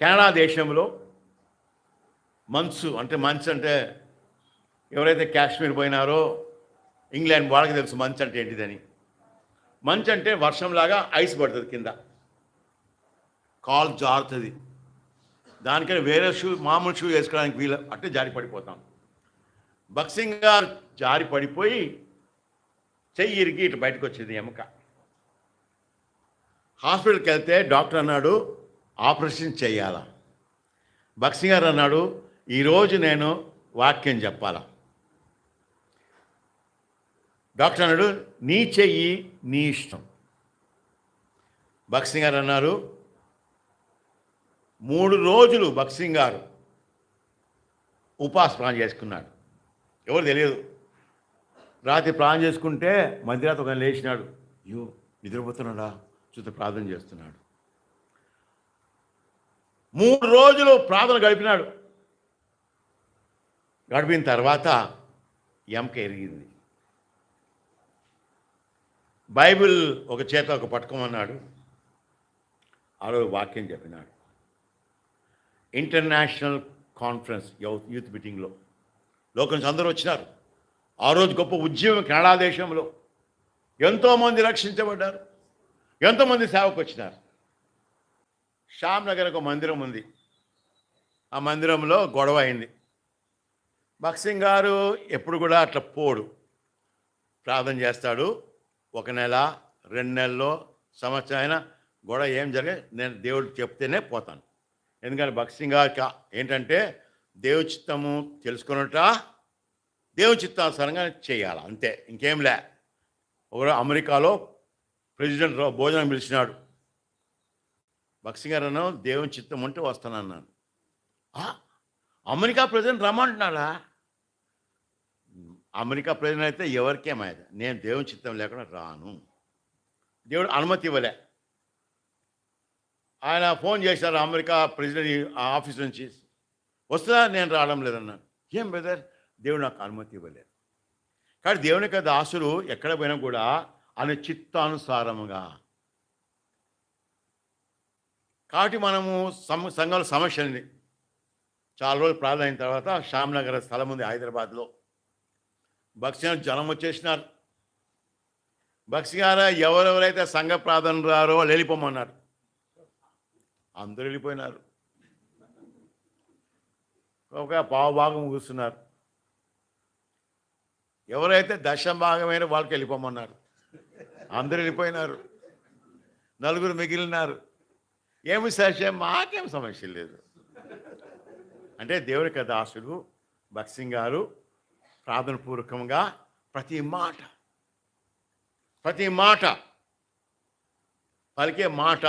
Canada దేశంలో మంచు అంటే మంచు అంటే ఎవరైతే కాశ్మీర్ పోయినారో ఇంగ్లాండ్ వాళ్ళకి తెలుసు మంచు అంటే ఏంటిదని. మంచు అంటే వర్షంలాగా ఐస్ పడుతుంది కింద. కాల్ జారుతుంది. దానికని వేరే షూ మామూలు షూ వేసుకోవడానికి వీలు అంటే జారి పడిపోతాం. బక్సింగ్ గారు జారి పడిపోయి చెయ్యి ఇరిగి ఇటు బయటకు వచ్చింది ఎముక. హాస్పిటల్కి వెళ్తే డాక్టర్ అన్నాడు ఆపరేషన్ చేయాలా? బక్సింగ్ గారు అన్నాడు ఈరోజు నేను వాక్యం చెప్పాలా? డాక్టర్ అన్నాడు నీ చెయ్యి నీ ఇష్టం. బక్సింగ్ గారు అన్నారు మూడు రోజులు బక్సింగ్ గారు ఉపాస ప్రాణం చేసుకున్నాడు. ఎవరు తెలియదు. రాత్రి ప్రాణం చేసుకుంటే మధ్యరాత్రి ఒక లేచినాడు. అయ్యో నిద్రపోతున్నాడా? చూస్తే ప్రార్థన చేస్తున్నాడు. మూడు రోజులు ప్రార్థన గడిపినాడు. గడిపిన తర్వాత ఎంక ఎరిగింది. బైబిల్ ఒక చేత ఒక పట్టుకోమన్నాడు. ఆ రోజు వాక్యం చెప్పినాడు. ఇంటర్నేషనల్ కాన్ఫరెన్స్ యూత్ యూత్ మీటింగ్లో. లోకం అందరూ వచ్చినారు. ఆ రోజు గొప్ప ఉద్యమం కెనడా దేశంలో. ఎంతోమంది రక్షించబడ్డారు. ఎంతోమంది సేవకు వచ్చినారు. శ్యామ్ నగర్ ఒక మందిరం ఉంది. ఆ మందిరంలో గొడవ అయింది. భక్సింగ్ గారు ఎప్పుడు కూడా అట్లా పోడు. ప్రార్థన చేస్తాడు. ఒక నెల రెండు నెలల్లో సంవత్సరం అయినా గొడవ ఏం జరిగే నేను దేవుడు చెప్తేనే పోతాను. ఎందుకంటే భక్సింగ్ గారికి ఏంటంటే దేవు చిత్తము తెలుసుకున్నట దేవు చిత్తానుసారంగా చేయాలి. అంతే. ఇంకేం లే. ఒక అమెరికాలో ప్రెసిడెంట్ భోజనం పిలిచినాడు. బక్సింగ్ గారు అన్నావు దేవుని చిత్తం ఉంటే వస్తానన్నాను. అమెరికా ప్రజెంట్ రమ్మంటున్నాడా అమెరికా ప్రజెంట్ అయితే ఎవరికేమైంది నేను దేవుని చిత్తం లేకుండా రాను. దేవుడు అనుమతి ఇవ్వలే. ఆయన ఫోన్ చేశారు అమెరికా ప్రెసిడెంట్ ఆఫీస్ నుంచి. వస్తుందా? నేను రావడం లేదన్నాను. ఏం బ్రదర్? దేవుడు నాకు అనుమతి ఇవ్వలేదు. కానీ దేవుని యొక్క దాసులు ఎక్కడ పోయినా కూడా ఆయన చిత్తానుసారముగా కాబట్టి మనము సమ సంఘాల సమస్య ఉంది చాలా రోజులు ప్రార్థన అయిన తర్వాత శ్యామ్నగర్ స్థలం ఉంది హైదరాబాద్లో. బక్సి జనం వచ్చేసినారు. బక్సి గారు ఎవరెవరైతే సంఘ ప్రార్థన రారో వాళ్ళు వెళ్ళిపోమన్నారు. అందరూ వెళ్ళిపోయినారు. ఒక పావు భాగం కూర్చున్నారు ఎవరైతే దశం భాగమైన వాళ్ళకి వెళ్ళిపోమన్నారు. అందరూ వెళ్ళిపోయినారు. నలుగురు మిగిలినారు. ఏమి సమస్య మాకేం సమస్య లేదు. అంటే దేవుని యొక్క దాసుడు భక్సింగ్ గారు ప్రార్థనపూర్వకంగా ప్రతి మాట ప్రతి మాట పలికే మాట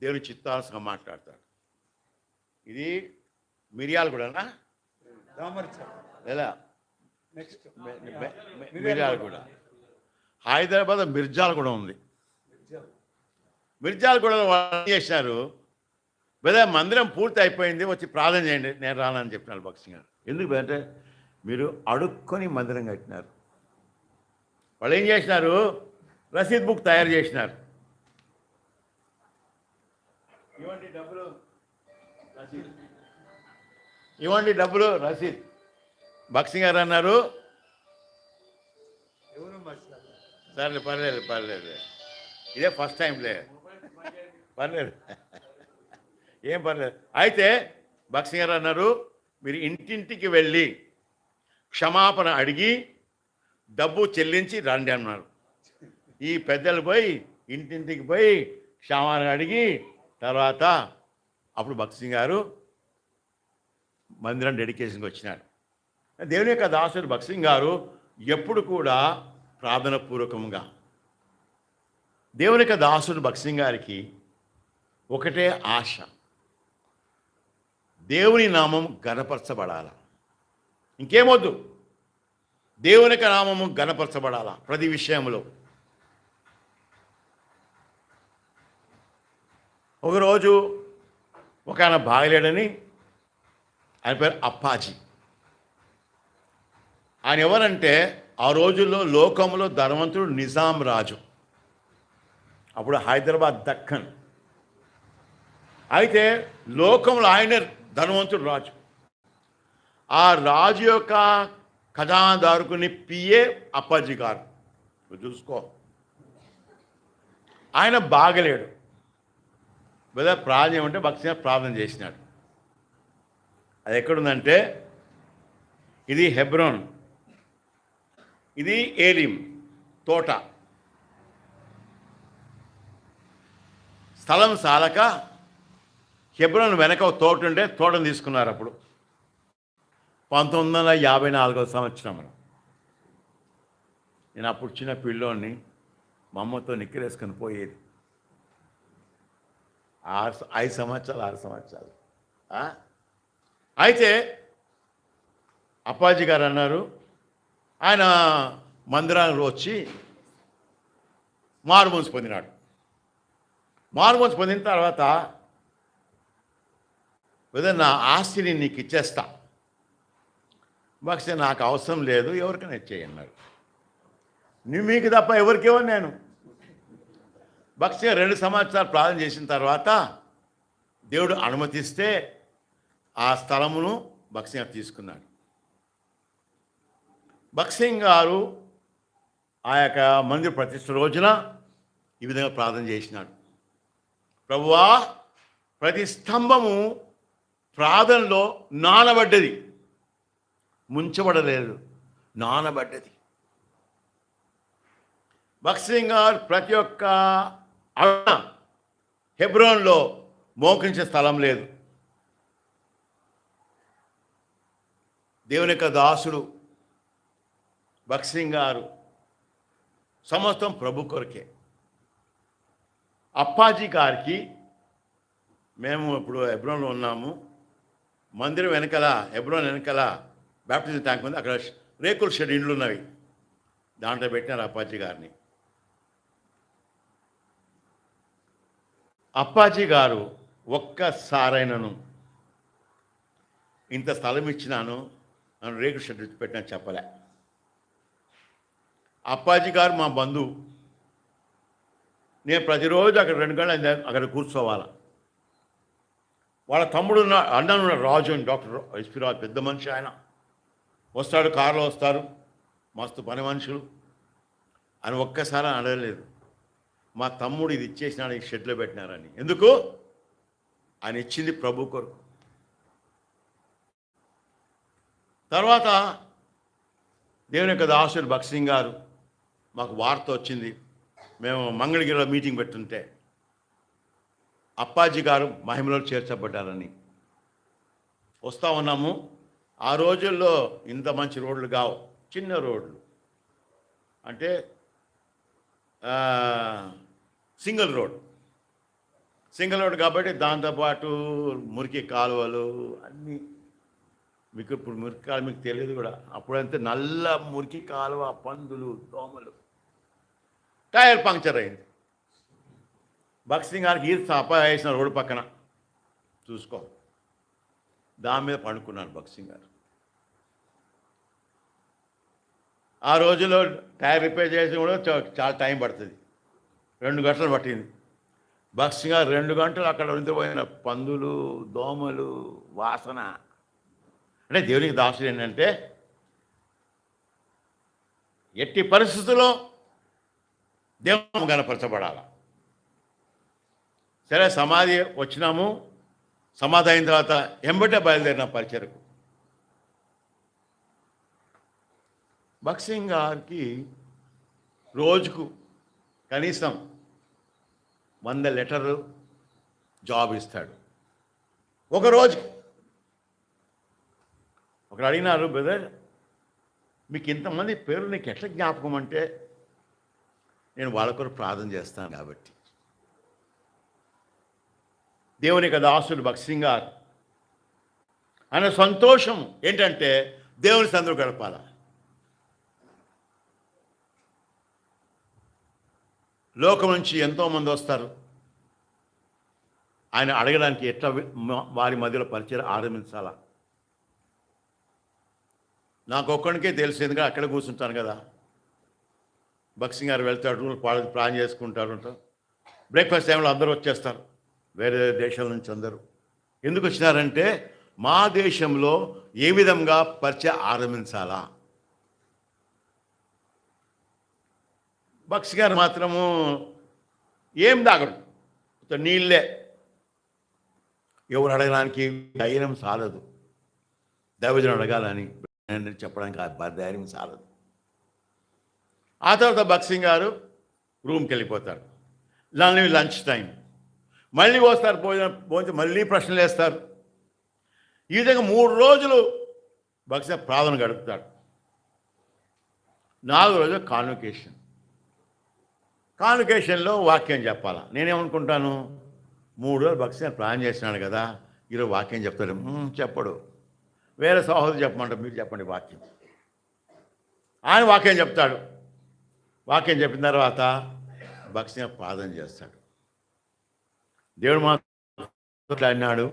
దేవుని చిత్తానుసంగా మాట్లాడతాడు. ఇది మిరియాలు కూడానా? మె- మిర్యాలు కూడా. హైదరాబాద్ మిర్జాలు కూడా ఉంది. మిర్జాలు కూడా చేశారు. లేదా మందిరం పూర్తి అయిపోయింది వచ్చి ప్రార్థన చేయండి నేను రానని చెప్పినారు భక్సింగ్ గారు. ఎందుకు అంటే మీరు అడుక్కొని మందిరం కట్టినారు. వాళ్ళు ఏం చేసినారు? రసీద్ బుక్ తయారు చేసినారు. ఇవ్వండి డబ్బులు రసీద్. ఇవ్వండి డబ్బులు రసీద్. భక్సింగ్ గారు అన్నారు. సర్లే పర్లేదు పర్లేదు. ఇదే ఫస్ట్ టైంలే పర్లేదు. ఏం పర్లేదు. అయితే భక్సింగ్ గారు అన్నారు మీరు ఇంటింటికి వెళ్ళి క్షమాపణ అడిగి డబ్బు చెల్లించి రండి అన్నారు. ఈ పెద్దలు పోయి ఇంటింటికి పోయి క్షమాపణ అడిగి తర్వాత అప్పుడు భక్సింగ్ గారు మందిరం డెడికేషన్కి వచ్చినాడు దేవుని యొక్క దాసుడు భక్సింగ్ గారు ఎప్పుడు కూడా ప్రార్థన పూర్వకంగా దేవుని యొక్క దాసుడు భక్సింగ్ గారికి ఒకటే ఆశ. దేవుని నామం గనపరచబడాల ఇంకేమొద్దు? దేవుని యొక్క నామము గనపరచబడాల ప్రతి విషయంలో? ఒకరోజు ఒక ఆయన బాగలేడని ఆయన పేరు అప్పాజీ. ఆయన ఎవరంటే ఆ రోజుల్లో లోకంలో ధనవంతుడు నిజాం రాజు. అప్పుడు హైదరాబాద్ దక్కన్. అయితే లోకంలో ఆయన ధనవంతుడు రాజు. ఆ రాజు యొక్క కథాదారుకుని పిఏ అప్పాజీ గారు. చూసుకో. ఆయన బాగలేడు. లేదా ప్రార్థన ఏమంటే భక్తి ప్రార్థన చేసినాడు. అది ఎక్కడుందంటే ఇది హెబ్రోన్. ఇది ఏలిం తోట. స్థలం సాలక హెబ్రోన్ వెనక ఒక తోట ఉంటే తోటను తీసుకున్నారు అప్పుడు. పంతొమ్మిది వందల యాభై నాలుగవ సంవత్సరం. నేను అప్పుడు చిన్న పిల్లోని మా అమ్మతో నిక్కరేసుకొని పోయేది. ఆరు ఐదు సంవత్సరాలు ఆరు సంవత్సరాలు. అయితే అప్పాజీ గారు అన్నారు ఆయన మందిరానికి వచ్చి మారుమోన్స్ పొందినాడు. మారుమోన్స్ పొందిన తర్వాత "బ్రదర్, నా ఆస్తిని నీకు ఇచ్చేస్తా బక్సే నాకు అవసరం లేదు ఎవరికైనా ఇచ్చేయి నువ్వు మీకు తప్ప ఎవరికేవో నేను. భక్తి రెండు సంవత్సరాలు ప్రార్థన చేసిన తర్వాత దేవుడు అనుమతిస్తే ఆ స్థలమును భక్సింగ్ గారు తీసుకున్నాడు. భక్సింగ్ గారు ఆ యొక్క మందిర ప్రతిష్ట రోజున ఈ విధంగా ప్రార్థన చేసినాడు. ప్రభువా ప్రతి స్తంభము ప్రార్థనలో నానబడ్డది. ముంచబడలేదు. నానబడ్డది. భక్సింగ్ గారు ప్రతి ఒక్క అణ హెబ్రోన్లో మోకరించే స్థలం లేదు. దేవుని యొక్క దాసుడు భక్సింగ్ గారు సమస్తం ప్రభు కొరకే. అప్పాజీ గారికి మేము ఇప్పుడు హెబ్రోన్లో ఉన్నాము. మందిరం వెనకాల ఎబ్రోన్ వెనకాల బ్యాప్టిజం ట్యాంక్ ఉంది. అక్కడ రేకుల షెడ్ ఇండ్లు ఉన్నవి. దాంట్లో పెట్టినారు అప్పాజీ గారిని. అప్పాజీ గారు ఒక్కసారైనను ఇంత స్థలం ఇచ్చినాను నన్ను రేకుల షెడ్ పెట్టినా చెప్పలే. అప్పాజీ గారు మా బంధువు. నేను ప్రతిరోజు అక్కడ రెండు గంటలు అక్కడ కూర్చోవాలా. వాళ్ళ తమ్ముడు ఉన్న అన్నను రాజు అని డాక్టర్ ఎస్పీ రాజు పెద్ద మనిషి ఆయన. వస్తాడు కారులో వస్తారు. మస్తు పని మనుషులు. అని ఒక్కసారి అడగలేదు మా తమ్ముడు ఇది ఇచ్చేసినాడు ఈ షెడ్లో పెట్టినారని. ఎందుకు? ఆయన ఇచ్చింది ప్రభు కొరకు. తర్వాత దేవుని యొక్క దాసుడు భక్సింగ్ గారు మాకు వార్త వచ్చింది. మేము మంగళగిరిలో మీటింగ్ పెట్టుంటే అప్పాజీ గారు మహిమలో చేర్చబడ్డారని. వస్తూ ఉన్నాము. ఆ రోజుల్లో ఇంత మంచి రోడ్లు కావు. చిన్న రోడ్లు. అంటే సింగిల్ రోడ్. సింగిల్ రోడ్ కాబట్టి దాంతోపాటు మురికి కాలువలు అన్నీ. మీకు ఇప్పుడు మురికి కాలువ మీకు తెలియదు కూడా. అప్పుడంతే నల్ల మురికి కాలువ పందులు దోమలు. టైర్ పంక్చర్ అయింది. భక్సింగ్ గారికి ఈత అపాయ వేసిన రోడ్డు పక్కన. చూసుకో. దాని మీద పండుకున్నారు భక్సింగ్ గారు. ఆ రోజుల్లో టైర్ రిపేర్ చేసి కూడా చాలా టైం పడుతుంది. రెండు గంటలు పట్టింది. భక్సింగ్ గారు రెండు గంటలు అక్కడ ఉండిపోయిన పందులు దోమలు వాసన. అంటే దేవునికి దాసుడు ఏంటంటే ఎట్టి పరిస్థితుల్లో దేవుడు కనపరచబడాల సరే సమాధి వచ్చినాము. సమాధి అయిన తర్వాత ఎంబటే బయలుదేరిన పరిచయకు. భక్సింగ్ గారికి రోజుకు కనీసం వంద లెటర్లు జాబ్ ఇస్తాడు. ఒక రోజు ఒకరు అడిగినారు బ్రదర్ మీకు ఇంతమంది పేర్లు నీకు ఎట్లా జ్ఞాపకం అంటే నేను వాళ్ళ కొరకు ప్రార్థన చేస్తాను కాబట్టి. దేవుని యొక్క దాసుడు భక్సింగ్ గారు ఆయన సంతోషం ఏంటంటే దేవుని సందులో గడపాల. లోకం నుంచి ఎంతోమంది వస్తారు. ఆయన అడగడానికి ఎట్లా వారి మధ్యలో పరిచయం ఆరంభించాలా? నాకు ఒక్కడికే తెలిసిందిగా అక్కడ కూర్చుంటాను కదా. బక్సింగ్ గారు వెళ్తాడు పాడు ప్లాన్ చేసుకుంటారు బ్రేక్ఫాస్ట్ టైంలో అందరూ వచ్చేస్తారు. వేరే దేశాల నుంచి అందరూ. ఎందుకు వచ్చినారంటే మా దేశంలో ఏ విధంగా పరిచయం ఆరంభించాలా? బక్స్ గారు మాత్రము ఏం తాగడు. నీళ్ళే. ఎవరు అడగడానికి ధైర్యం సాలదు. దైవజనం అడగాలని చెప్పడానికి ఆ ధైర్యం సాలదు. ఆ తర్వాత బక్సింగ్ గారు రూమ్కి వెళ్ళిపోతారు. దాని లంచ్ టైం. మళ్ళీ వస్తారు భోజనం భోజనం మళ్ళీ ప్రశ్నలు వేస్తారు. ఈ విధంగా మూడు రోజులు బక్సింగ్ ప్రార్థన గడుపుతాడు. నాలుగు రోజులు కాన్వకేషన్ కాన్వకేషన్లో వాక్యం చెప్పాలా? నేనేమనుకుంటాను? మూడు రోజులు భక్తి ప్లాన్ చేసినాడు కదా ఈరోజు వాక్యం చెప్తాడు. చెప్పడు. వేరే సహోదరు చెప్పమంటారు మీరు చెప్పండి వాక్యం. ఆయన వాక్యం చెప్తాడు. వాక్యం చెప్పిన తర్వాత భక్తి ప్రార్థన చేస్తాడు. దేవుడు మాట్లాడినాడు. అన్నాడు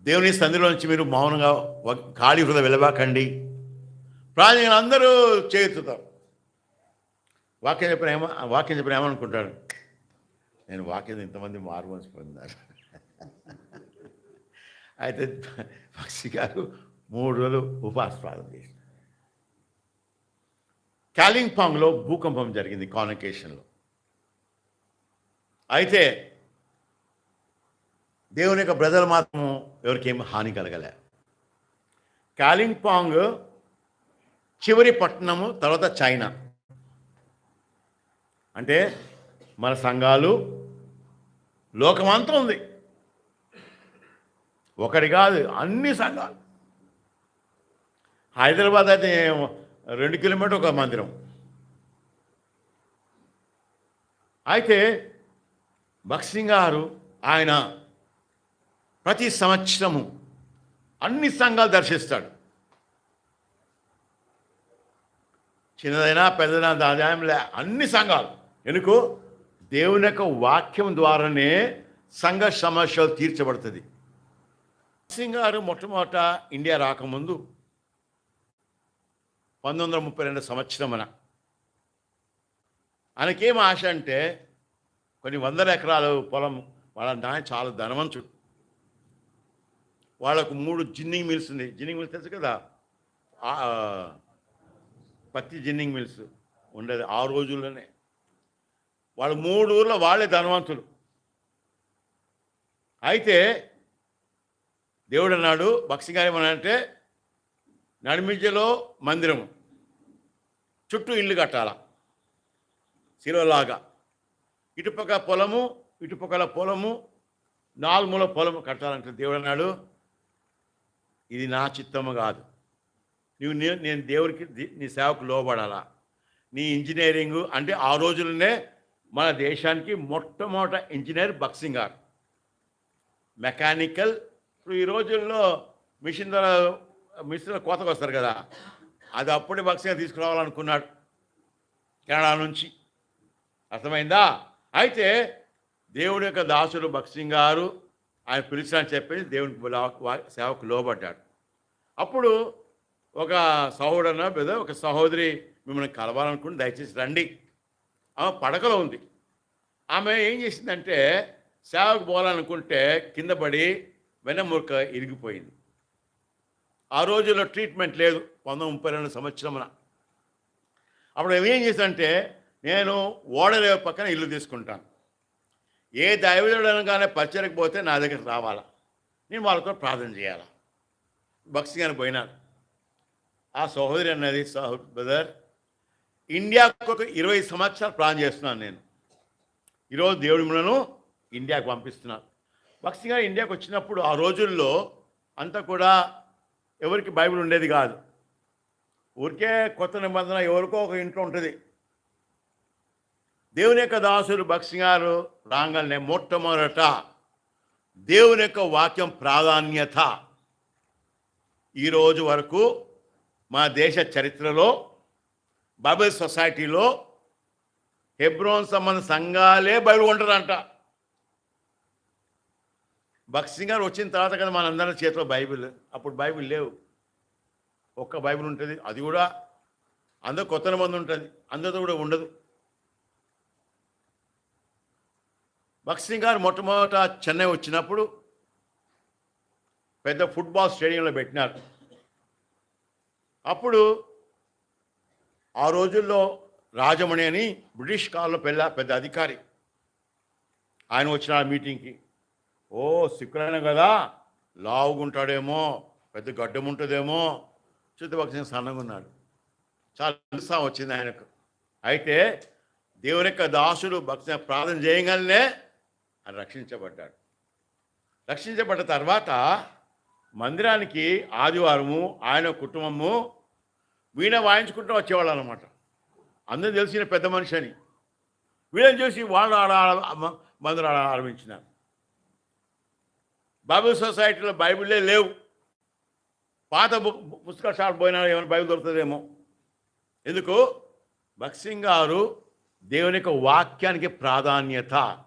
దేవుని సంధిలో నుంచి మీరు మౌనంగా ఖాళీ హృదయ వెళ్ళబాకండి ప్రాణులు అందరూ చేతుతాం. వాక్యం చెప్పిన ఏమ వాక్యం చెప్పిన ఏమనుకుంటాడు? నేను వాక్యం ఇంతమంది మారుమనిసి పొందారు అయితే పక్షి గారు మూడు రోజులు ఉపవాస ప్రార్థన కాలింగ్పాంగ్లో భూకంపం జరిగింది కాన్వకేషన్లో. అయితే దేవుని యొక్క బ్రదర్ మాత్రం ఎవరికేం హాని కలగలే. కాలింగ్పాంగ్ చివరి పట్టణము తర్వాత చైనా. అంటే మన సంఘాలు లోకమంతా ఉంది. ఒకటి కాదు అన్ని సంఘాలు. హైదరాబాద్ అయితే రెండు కిలోమీటర్ ఒక మందిరం. అయితే భక్సింగ్ గారు ఆయన ప్రతి సంవత్సరము అన్ని సంఘాలు దర్శిస్తాడు. చిన్నదైనా పెద్దదైనా దాదాయంలే అన్ని సంఘాలు. ఎందుకు? దేవుని యొక్క వాక్యం ద్వారానే సంఘ సమస్యలు తీర్చబడుతుంది. సింగ్ గారు మొట్టమొదట ఇండియా రాకముందు పంతొమ్మిది వందల ముప్పై రెండు సంవత్సరమున ఆయనకేం ఆశ అంటే కొన్ని వందల ఎకరాలు పొలం వాళ్ళ నాయన చాలా ధనవంతుడు. వాళ్ళకు మూడు జిన్నింగ్ మిల్స్ ఉంది జిన్నింగ్ మిల్స్ తెలుసు కదా? పత్తి జిన్నింగ్ మిల్స్ ఉండేది ఆ రోజుల్లోనే. వాళ్ళు మూడు ఊర్లో వాళ్ళే ధనవంతులు. అయితే దేవుడు అన్నాడు భక్సి గారు అంటే నడిమించలో మందిరము చుట్టూ ఇల్లు కట్టాల? శిలలాగా. ఇటుపక్క పొలము ఇటుపక్కల పొలము నాలుగు మూల పొలము కట్టాలంటే దేవుడు అన్నాడు ఇది నా చిత్తము కాదు. నువ్వు నేను దేవుడికి నీ సేవకు లోబడాలా? నీ ఇంజనీరింగ్ అంటే ఆ రోజుల్లోనే మన దేశానికి మొట్టమొదట ఇంజనీర్ బక్సింగ్ గారు. మెకానికల్ ఇప్పుడు ఈ రోజుల్లో మిషన్ ద్వారా మిషన్ కోతకు వస్తారు కదా. అది అప్పుడే బక్సింగ్ తీసుకురావాలనుకున్నాడు కెనడా నుంచి. అర్థమైందా? అయితే దేవుడి యొక్క దాసుడు బక్సింగ్ గారు ఆయన పిలిచారని చెప్పేసి దేవుని సేవకు లోబడ్డాడు. అప్పుడు ఒక సహోదరున పెద్ద ఒక సహోదరి మిమ్మల్ని కలవాలనుకుని దయచేసి రండి. ఆమె పడకలో ఉంది. ఆమె ఏం చేసిందంటే సేవకు పోవాలనుకుంటే కింద పడి వెన్నమురక ఇరిగిపోయింది. ఆ రోజుల్లో ట్రీట్మెంట్ లేదు. పంతొమ్మిది ముప్పై రెండు సంవత్సరమున. అప్పుడు ఏం చేసిందంటే నేను ఓడలే పక్కన ఇల్లు తీసుకుంటాను. ఏ దైవజుడు అనగానే పరిచయకు పోతే నా దగ్గర రావాలా? నేను వాళ్ళతో ప్రార్థన చేయాలా? భక్తి గారు పోయినాను ఆ సహోదరి అన్నది సహో బ్రదర్ ఇండియాకు ఒక ఇరవై సంవత్సరాలు ప్లాన్ చేస్తున్నాను నేను. ఈరోజు దేవుడి మనను ఇండియాకు పంపిస్తున్నాను భక్తి గారు ఇండియాకు వచ్చినప్పుడు ఆ రోజుల్లో అంతా కూడా ఎవరికి బైబిల్ ఉండేది కాదు. ఊరికే కొత్త నిబంధన ఎవరికో ఒక ఇంట్లో ఉంటుంది. దేవుని యొక్క దాసుడు భక్తి గారు రాగానే మొట్టమొదట దేవుని యొక్క వాక్యం ప్రాధాన్యత. ఈరోజు వరకు మా దేశ చరిత్రలో బైబిల్ సొసైటీలో హెబ్రోన్ సంబంధ సంఘాలే బైబిల్ ఉంటారంట భక్తి గారు వచ్చిన తర్వాత కదా మనందరం చేతిలో బైబిల్. అప్పుడు బైబిల్ లేవు. ఒక్క బైబిల్ ఉంటుంది అది కూడా అందరూ కొత్త మంది ఉంటుంది అందరితో కూడా ఉండదు. భగత్ సింగ్ గారు మొట్టమొదట చెన్నై వచ్చినప్పుడు పెద్ద ఫుట్బాల్ స్టేడియంలో పెట్టినారు. అప్పుడు ఆ రోజుల్లో రాజమణి అని బ్రిటిష్ కాలంలో పెళ్ళ పెద్ద అధికారి. ఆయన వచ్చిన మీటింగ్కి ఓ సిక్కులైన కదా లావుగుంటాడేమో పెద్ద గడ్డం ఉంటుందేమో చిత్తభక్తి సింగ్ సన్నగా ఉన్నాడు. చాలా ఉత్సాహం వచ్చింది ఆయనకు. అయితే దేవుని యొక్క దాసుడు భక్తి ప్రార్థన చేయగానే అని రక్షించబడ్డాడు. రక్షించబడ్డ తర్వాత మందిరానికి ఆదివారము ఆయన కుటుంబము వీణ వాయించుకుంటూ వచ్చేవాళ్ళు అనమాట అందరూ తెలిసిన పెద్ద మనిషి అని. వీళ్ళని చూసి వాళ్ళు ఆడ ఆడ- ఆడ ఆరంభించినారు. బైబిల్ సొసైటీలో బైబిలే లేవు. పాత బుక్ పుస్తక షాప్ పోయినా ఏమైనా బైబిల్ దొరుకుతుందేమో. ఎందుకు? భక్సింగ్ గారు దేవుని యొక్క వాక్యానికి ప్రాధాన్యత.